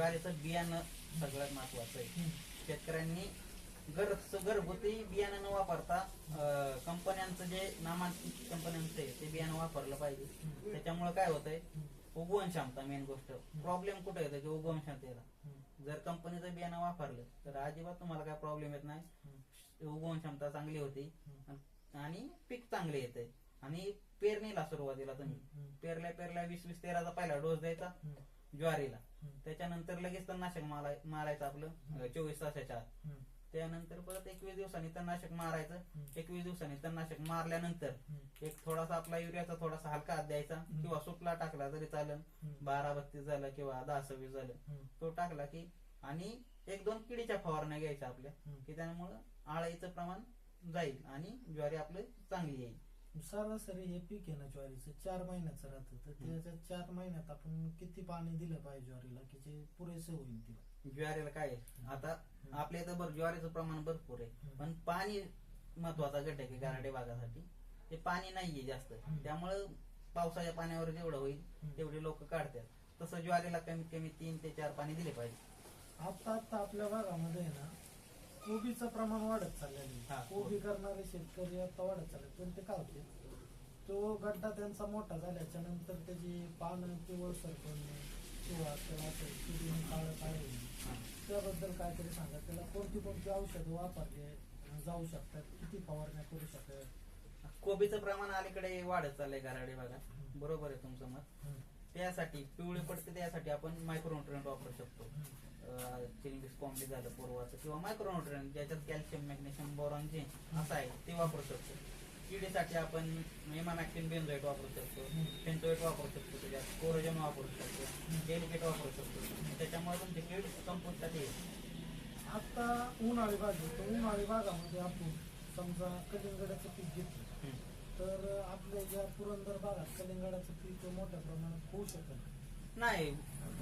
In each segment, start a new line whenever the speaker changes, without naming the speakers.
ज्वारीचं बियाणं सगळ्यात महत्वाचं आहे. शेतकऱ्यांनी घर घरगुती बियाणं न वापरता कंपन्यांचं जे नामांकित कंपन्यांचं आहे ते बियाणं वापरलं पाहिजे. त्याच्यामुळे काय होतंय उगवण क्षमता मेन गोष्ट प्रॉब्लेम कुठे येतो की उगवण क्षमतेला. जर कंपनीचं बियाणं वापरलं तर अजिबात तुम्हाला काय प्रॉब्लेम येत नाही. उगवण क्षमता चांगली होती. आणि पीक चांगले येते आणि पेरणीला सुरुवातीला तुम्ही. पेरल्या पेरल्या वीस वीस तेराचा पहिला डोस द्यायचा. ज्वारीला. त्याच्यानंतर लगेच तणनाशक मारा- मारायचं आपलं. चोवीस तासाच्या आत. त्यानंतर परत एकवीस दिवसांनी तणनाशक मारायचं. एकवीस दिवसांनी तणनाशक मारल्यानंतर. एक थोडासा आपला युरियाचा थोडासा हलका हात द्यायचा. किंवा सुटला टाकला तरी चालेल. बारा बत्तीस झालं किंवा दहा सव्वीस झालं. तो टाकला की आणि एक दोन किडीच्या फवारण्या घ्यायच्या आपल्या. की त्यामुळं आळाईचं प्रमाण जाईल आणि ज्वारी आपली चांगली येईल
सरासरी हे पीक आहे ना ज्वारीचं चार महिन्याचं राहतं. तर त्याच्या चार महिन्यात आपण किती पाणी दिलं पाहिजे ज्वारीला की जे पुरेसे होईल तिला
ज्वारीला काय आहे? आता आपल्या इथं बरं ज्वारीचं प्रमाण भरपूर आहे. पण पाणी महत्त्वाचा घटक आहे गारडे भागासाठी. ते पाणी नाहीये जास्त.
हम्म.
त्यामुळं पावसाच्या पाण्यावर जेवढं होईल
हम्म.
तेवढे लोक काढतात. तसं ज्वारीला कमीत कमी तीन ते चार पाणी दिले पाहिजे.
आता आता आपल्या भागामध्ये आहे ना कोबीचं प्रमाण वाढत चाललेलं
हा,
कोबी करणारे शेतकरी आता वाढत चालले पण ते काय होते तो गड्डा त्यांचा मोठा झाल्याच्यानंतर त्याची पानं पिवळसर पडणे किंवा त्याला असं किडीने काळं. त्याबद्दल काहीतरी सांगा. त्याला कोणती कोणती औषधं वापरले जाऊ शकतात किती फवारण्या करू शकतात?
कोबीचं प्रमाण अलीकडे वाढत चाललंय गाराडे भागात बरोबर आहे तुमचं मत. त्यासाठी पिवळे पडते त्यासाठी आपण मायक्रोन्युट्रियंट वापरू शकतो.
हम्म.
चिलिंबिस कॉम्बी झालं पूर्वाचं किंवा मायक्रोन्युट्रियंट ज्याच्यात कॅल्शियम मॅग्नेशियम बोरॉन जे असं आहे ते वापरू शकतो. किडीसाठी आपण एमामॅक्टिन बेन्झोएट वापरू शकतो.
हम्म.
फेन्झोएट वापरू शकतो त्याच्यात. कोरोजन वापरू शकतो. डेलिकेट वापरू शकतो. त्याच्यामुळे तुमचे कीड संपुष्टात येईल.
आता उन्हाळी बाग घेतो तर उन्हाळी बागामध्ये आपण समजा कलिंगडाचं पीक घेतलं. तर आपल्या ज्या पुरंदर भागात कलिंगडाचं पीक मोठ्या प्रमाणात होऊ शकत.
नाही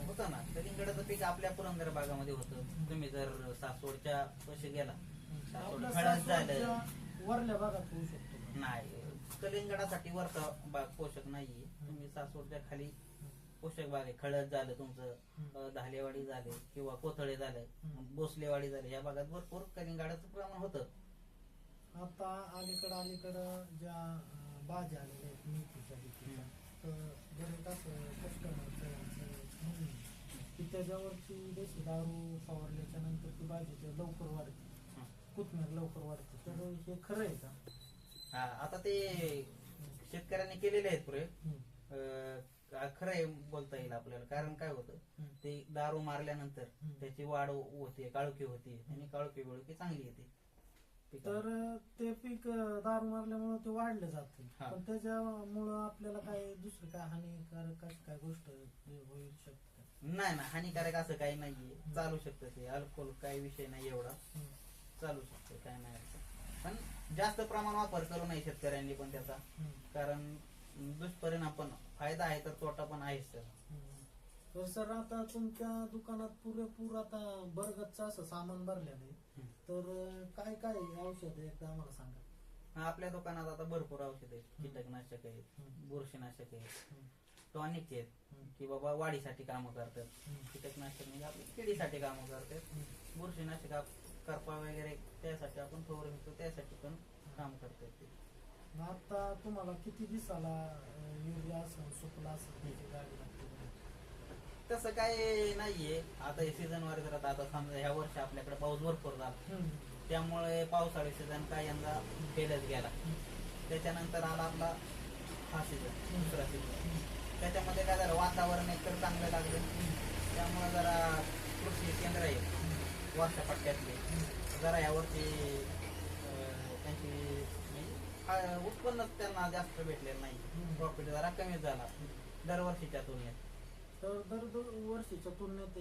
होतं ना. कलिंगडाचं पीक आपल्या पुरंदर भागामध्ये होतं. तुम्ही जर सासवडच्या पशी गेला सासवड
आपल्या
खळद झालं.
सासवडच्या वरल्या भागात होऊ शकतो?
नाही कलिंगडासाठी वरचा भाग पोषक नाहीये. तुम्ही सासवडच्या खाली पोषक भाग आहे. खळद झालं तुमचं. अं, धालेवाडी झाले किंवा कोथळे झाले
हम्म.
भोसलेवाडी झाले. या भागात भरपूर कलिंगडाचं प्रमाण होतं.
आता अलीकडं अलीकडं ज्या अं, भाज्या आलेल्या आहेत मेथीच्या तर बरेच असं कस्टमर की त्याच्यावरची देशी दारू फवारल्याच्या नंतर ती भाजी ते लवकर वाढते. कोथमीर लवकर वाढते तर हे खरं आहे का
हा आता ते शेतकऱ्यांनी केलेले आहेत प्रयोग. अं, खरं आहे बोलता येईल आपल्याला कारण काय होतं. ते दारू मारल्यानंतर. त्याची वाढ होते काळुकी होते आणि काळुकी बिळुकी चांगली येते.
तर ते पीक दारू मारल्यामुळे ते वाढले जाते
हा.
पण त्याच्यामुळं आपल्याला काय दुसरी काय हानिकारक अशी काय गोष्ट होऊ शकते
नाही ना हानिकारक असं काही नाहीये चालू शकतं ते अल्कोहोल काही विषय नाही एवढा
हम्म.
चालू शकतो काय नाही. पण जास्त प्रमाण वापर करू नये शेतकऱ्यांनी पण त्याचा
हम्म.
कारण दुष्परिणाम पण फायदा आहे तर तोटा पण आहेच तर
हम्म. तर सर आता तुमच्या दुकानात पुरेपूर आता बरगतचं असं सामान भरलेलं आहे. तर काय काय औषध एकदा आम्हाला सांगा
आपल्या दुकानात आता भरपूर औषध आहेत कीटकनाशक आहेत. बुरशीनाशक आहेत. टॉनिक आहेत. की बाबा वाढीसाठी कामं करतात. कीटकनाशक म्हणजे आपल्या किडीसाठी कामं करतात. बुरशीनाशक आप- करपा वगैरे त्यासाठी आपण फवारणी त्यासाठी पण काम करतात ते
मग आता तुम्हाला किती दिवसाला अं, युरिया असं सुकला असं त्याची गाडी
तसं काय नाहीये. आता हे सीझन वर जर आता समजा ह्या वर्षी आपल्याकडे पाऊस भरपूर झाला. त्यामुळे पावसाळी सीझन काय यंदा फेलच गेला. त्याच्यानंतर आला आपला हा सीझन दुसरा सीझन त्याच्यामध्ये काय झालं वातावरण एकतर चांगलं लागलं. त्यामुळे जरा कृषी केंद्र आहे वर्षा पट्ट्यातले. जरा यावरती त्यांची उत्पन्नच त्यांना जास्त भेटलेलं नाही. प्रॉफिट जरा कमी झाला. दरवर्षीच्या तुलनेत.
तर दर दर वर्षीच्या तुलनेत